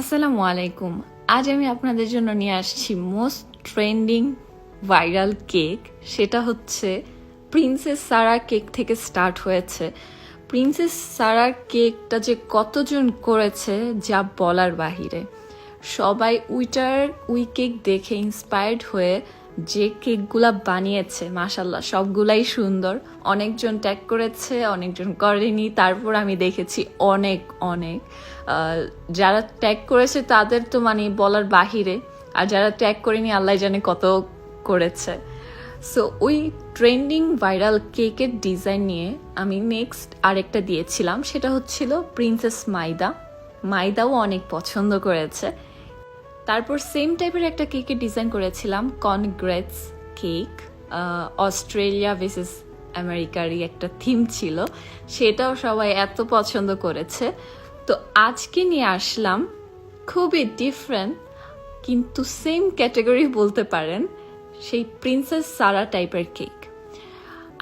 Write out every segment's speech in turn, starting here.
আসসালামু আলাইকুম। আজ আমি আপনাদের জন্য নিয়ে আসছি মোস্ট ট্রেন্ডিং ভাইরাল কেক সেটা হচ্ছে প্রিন্সেস সারা কেক থেকে স্টার্ট হয়েছে। প্রিন্সেস সারার কেকটা যে কতজন করেছে, যা বলার বাহিরে। সবাই উইটার উই কেক দেখে ইন্সপায়ার্ড হয়ে যে কেকগুলা বানিয়েছে মাসাল্লাহ সবগুলাই সুন্দর। অনেকজন ট্যাগ করেছে, অনেকজন করেনি। তারপর আমি দেখেছি অনেক অনেক। যারা ট্যাগ করেছে তাদের তো মানে বলার বাহিরে, আর যারা ট্যাগ করেনি আল্লাহ জানে কত করেছে। সো ওই ট্রেন্ডিং ভাইরাল কেকের ডিজাইন নিয়ে আমি নেক্সট আরেকটা দিয়েছিলাম, সেটা হচ্ছিল প্রিন্সেস মাইদা মাইদাও অনেক পছন্দ করেছে। তারপর সেম টাইপের একটা কেকের ডিজাইন করেছিলাম কনগ্রেটস কেক অস্ট্রেলিয়া ভিসেস আমেরিকারই একটা থিম ছিল, সেটাও সবাই এত পছন্দ করেছে। তো আজকে নিয়ে আসলাম খুবই ডিফারেন্ট কিন্তু সেম ক্যাটাগরি বলতে পারেন, সেই প্রিন্সেস সারা টাইপের কেক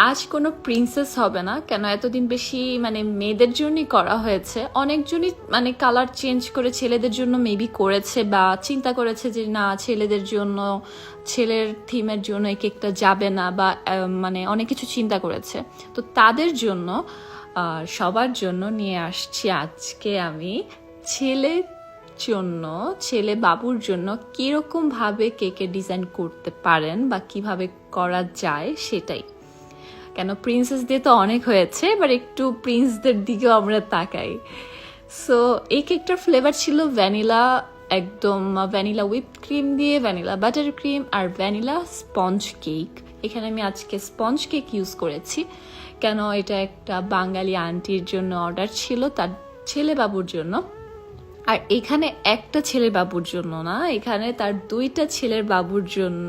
আজ কোনো প্রিন্সেস হবে না। কেন? এতদিন বেশি মানে মেয়েদের জন্যই করা হয়েছে। অনেকজনই মানে কালার চেঞ্জ করে ছেলেদের জন্য মেবি করেছে বা চিন্তা করেছে যে না, ছেলেদের জন্য, ছেলের থিমের জন্য এই কেকটা যাবে না বা মানে অনেক কিছু চিন্তা করেছে। তো তাদের জন্য সবার জন্য নিয়ে আসছি আজকে আমি ছেলে জন্য, ছেলে বাবুর জন্য কীরকমভাবে কেকের ডিজাইন করতে পারেন বা কীভাবে করা যায় সেটাই। কেন? প্রিন্সেস দিয়ে তো অনেক হয়েছে এবার একটু প্রিন্সদের দিকেও আমরা তাকাই। সো এই কেকটার ফ্লেভার ছিল ভ্যানিলা একদম ভ্যানিলা হুইপ ক্রিম দিয়ে ভ্যানিলা বাটার ক্রিম আর ভ্যানিলা স্পঞ্জ কেক এখানে আমি আজকে স্পঞ্জ কেক ইউজ করেছি। কেন এটা একটা বাঙালি আন্টির জন্য অর্ডার ছিল, তার ছেলে বাবুর জন্য। আর এখানে একটা ছেলের বাবুর জন্য না, এখানে তার দুইটা ছেলের বাবুর জন্য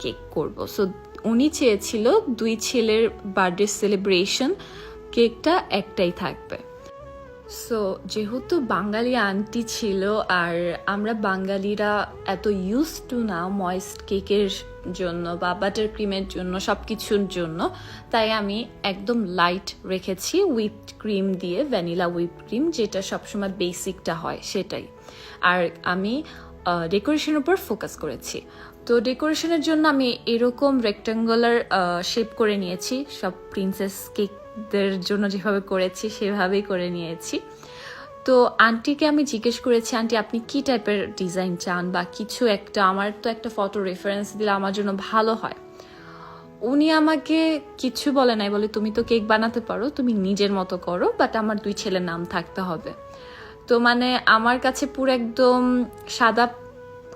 কেক করব। সো উনি চেয়েছিল দুই ছেলের বার্থডে সেলিব্রেশন কেকটা একটাই থাকবে। সো যেহেতু বাঙালি আন্টি ছিল আর আমরা বাঙালিরা এত ইউজ টু না ময়েস্ট কেকের জন্য বা বাটার ক্রিমের জন্য সব কিছুর জন্য, তাই আমি একদম লাইট রেখেছি হুইপ ক্রিম দিয়ে ভ্যানিলা হুইপ ক্রিম যেটা সবসময় বেসিকটা হয়, সেটাই। আর আমি ডেকোরেশনের উপর ফোকাস করেছি। তো ডেকোরেশনের জন্য আমি এরকম রেক্টাঙ্গুলার শেপ করে নিয়েছি। সব প্রিন্সেস কেকদের জন্য যেভাবে করেছি, সেভাবেই করে নিয়েছি। তো আন্টিকে আমি জিজ্ঞেস করেছি আন্টি আপনি কি টাইপের ডিজাইন চান বা কিছু একটা? আমার তো একটা ফটো রেফারেন্স দিলে আমার জন্য ভালো হয়। উনি আমাকে কিছু বলে নাই, বলে, তুমি তো কেক বানাতে পারো, তুমি নিজের মতো করো বাট আমার দুই ছেলের নাম থাকতে হবে। তো মানে আমার কাছে পুরো একদম সাদা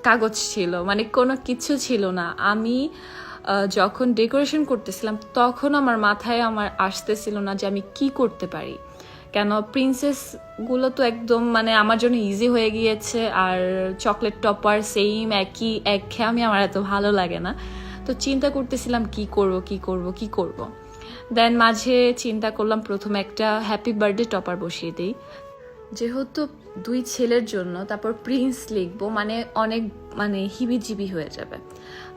কাগজ ছিল মানে কোনো কিছু ছিল না। আমি যখন ডেকোরেশন করতেছিলাম, তখন আমার মাথায় আমার আসতেছিল না যে আমি কি করতে পারি। কেন? প্রিন্সেসগুলো তো একদম মানে আমার জন্য ইজি হয়ে গিয়েছে, আর চকলেট টপার সেম একই এক খেয়ে আমি আমার এত ভালো লাগে না। তো চিন্তা করতেছিলাম, কি করব কি করব কি করব? দেন মাঝে চিন্তা করলাম, প্রথমে একটা হ্যাপি বার্থডে টপার বসিয়ে দিই। যেহেতু দুই ছেলের জন্য, তারপর প্রিন্স লিখব মানে অনেক মানে হিবিজিবি হয়ে যাবে।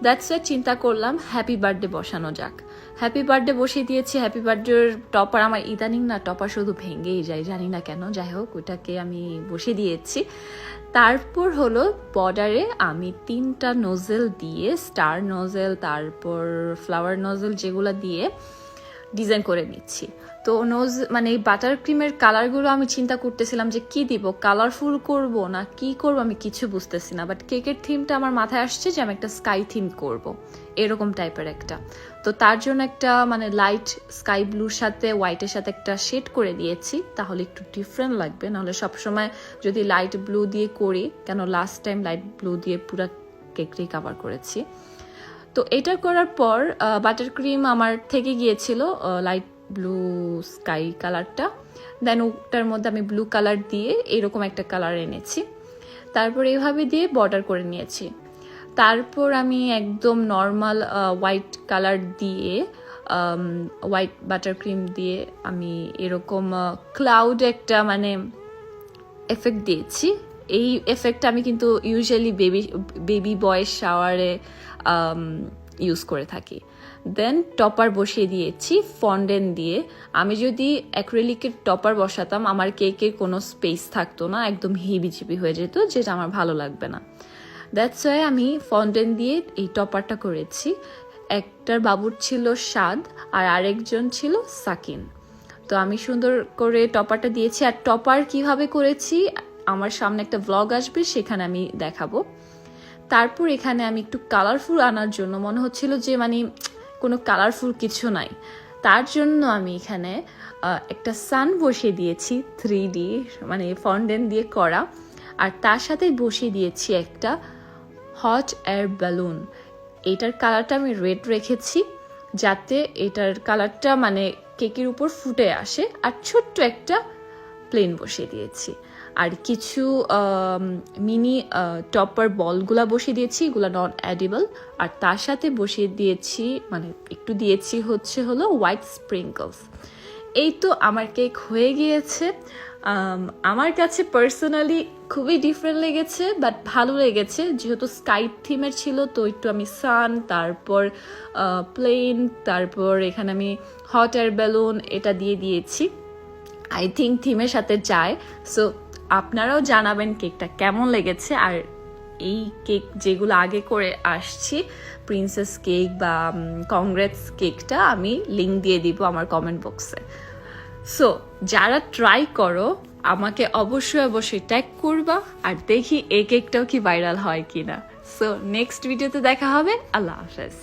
দ্যাটস ওয়াই চিন্তা করলাম হ্যাপি বার্থডে বসানো যাক। হ্যাপি বার্থডে বসিয়ে দিয়েছি হ্যাপি বার্থডের টপার আমার ইদানিং না টপার শুধু ভেঙেই যায়, জানি না কেন, যাই হোক ওইটাকে আমি বসিয়ে দিয়েছি। তারপর হলো বর্ডারে আমি তিনটা নোজেল দিয়ে স্টার নোজেল তারপর ফ্লাওয়ার নোজেল যেগুলো দিয়ে ডিজাইন করে নিচ্ছি। তো নোজ মানে এই বাটার ক্রিমের কালারগুলো আমি চিন্তা করতেছিলাম যে কি দিব? কালারফুল করব না কি করব? আমি কিছু বুঝতেছি না। বাট কেকের থিমটা আমার মাথায় আসছে যে আমি একটা স্কাই থিম করব। এরকম টাইপের একটা। তো তার জন্য একটা মানে লাইট স্কাই ব্লুর সাথে হোয়াইটের সাথে একটা শেড করে দিয়েছি তাহলে একটু ডিফারেন্ট লাগবে। নাহলে সবসময় যদি লাইট ব্লু দিয়ে করি, কেন লাস্ট টাইম লাইট ব্লু দিয়ে পুরো কেকটাই কাভার করেছি? তো এটা করার পর বাটার ক্রিম আমার থেকে গিয়েছিল লাইট ব্লু স্কাই কালারটা দেন ওটার মধ্যে আমি ব্লু কালার দিয়ে এরকম একটা কালার এনেছি। তারপর এইভাবে দিয়ে বর্ডার করে নিয়েছি। তারপর আমি একদম নর্মাল হোয়াইট কালার দিয়ে হোয়াইট বাটার ক্রিম দিয়ে আমি এরকম ক্লাউড একটা মানে এফেক্ট দিয়েছি। এই এফেক্টটা আমি কিন্তু ইউজুয়ালি বেবি বেবি বয়ের শাওয়ারে ইউজ করে থাকি। দেন টপার বসিয়ে দিয়েছি ফন্ডেন দিয়ে। আমি যদি অ্যাক্রেলিকের টপার বসাতাম, আমার কেকের কোনো স্পেস থাকতো না, একদম হিবিজিবি হয়ে যেত, যেটা আমার ভালো লাগবে না। দ্যাটস ওয়াই আমি ফন্ডেন দিয়ে এই টপারটা করেছি। একটার বাবুর ছিল স্বাদ, আর আরেকজন ছিল সাকিন। তো আমি সুন্দর করে টপারটা দিয়েছি। আর টপার কীভাবে করেছি, আমার সামনে একটা ব্লগ আসবে, সেখানে আমি দেখাবো। তারপর এখানে আমি একটু কালারফুল আনার জন্য, মনে হচ্ছিল যে মানে কোনো কালারফুল কিছু নাই। তার জন্য আমি এখানে একটা সান বসিয়ে দিয়েছি থ্রি ডি মানে ফন্ডেন দিয়ে করা। আর তার সাথে বসিয়ে দিয়েছি একটা হট এয়ার বেলুন এটার কালারটা আমি রেড রেখেছি, যাতে এটার কালারটা মানে কেকের উপর ফুটে আসে। আর ছোট্ট একটা প্লেন বসিয়ে দিয়েছি। আর কিছু মিনি টপার বলগুলা বসিয়ে দিয়েছি, এগুলো নন অ্যাডিবল আর তার সাথে বসিয়ে দিয়েছি মানে একটু দিয়েছি হচ্ছে হলো হোয়াইট স্প্রিঙ্কলস এই তো আমার কেক হয়ে গিয়েছে। আমার কাছে পার্সোনালি খুবই ডিফারেন্ট লেগেছে বাট ভালো লেগেছে। যেহেতু স্কাই থিমের ছিল, তো একটু আমি সান তারপর প্লেন তারপর এখানে আমি হট এয়ার বেলুন এটা দিয়ে দিয়েছি। আই থিঙ্ক থিমের সাথে যায়। সো আপনারাও জানাবেন কেকটা কেমন লেগেছে, আর এই কেক যেগুলো আগে করে আসছি প্রিন্সেস কেক বা কংগ্রেস কেকটা আমি লিঙ্ক দিয়ে দিব আমার কমেন্ট বক্সে সো যারা ট্রাই করো, আমাকে অবশ্যই অবশ্যই ট্যাগ করবা, আর দেখি এই কেকটাও কি ভাইরাল হয় কিনা। সো নেক্সট ভিডিওতে দেখা হবে, আল্লাহ হাফেজ।